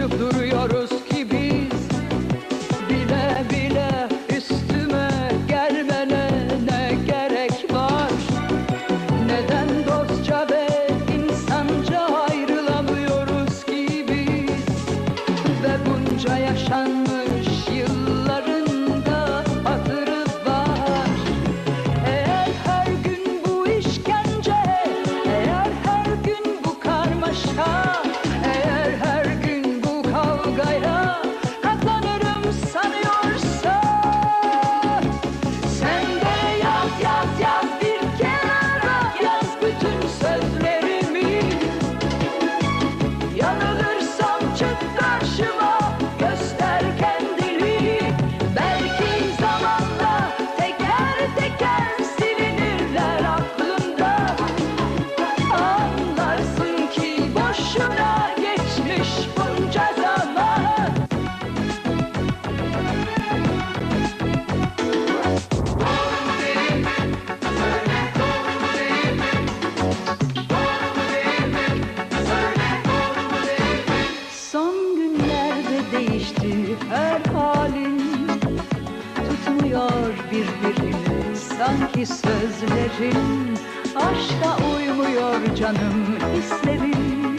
Şaşırıp duruyoruz ki biz. Bile bile üstüme gelmene ne gerek var? Neden dostça ve insanca ayrılamıyoruz ki biz? Ve bunca yaşan sanki sözlerim Aşka uymuyor canım hislerim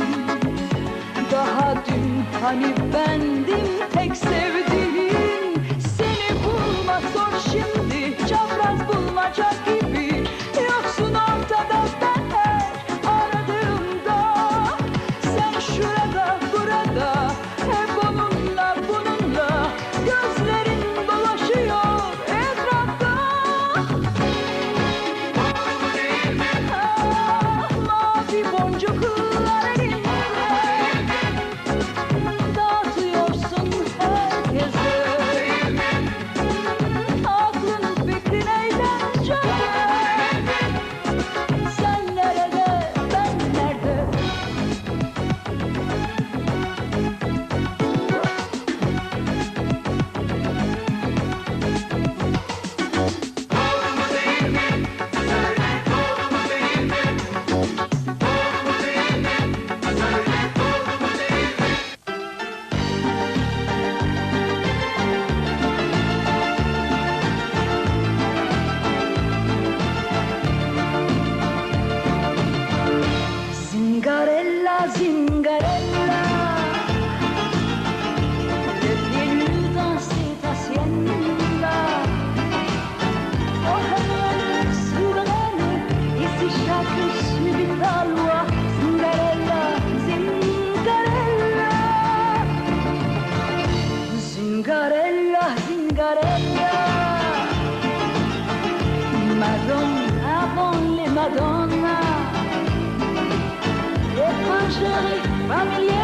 Daha dün hani bendim tek sevdiğim Madonna, le pangere familiare.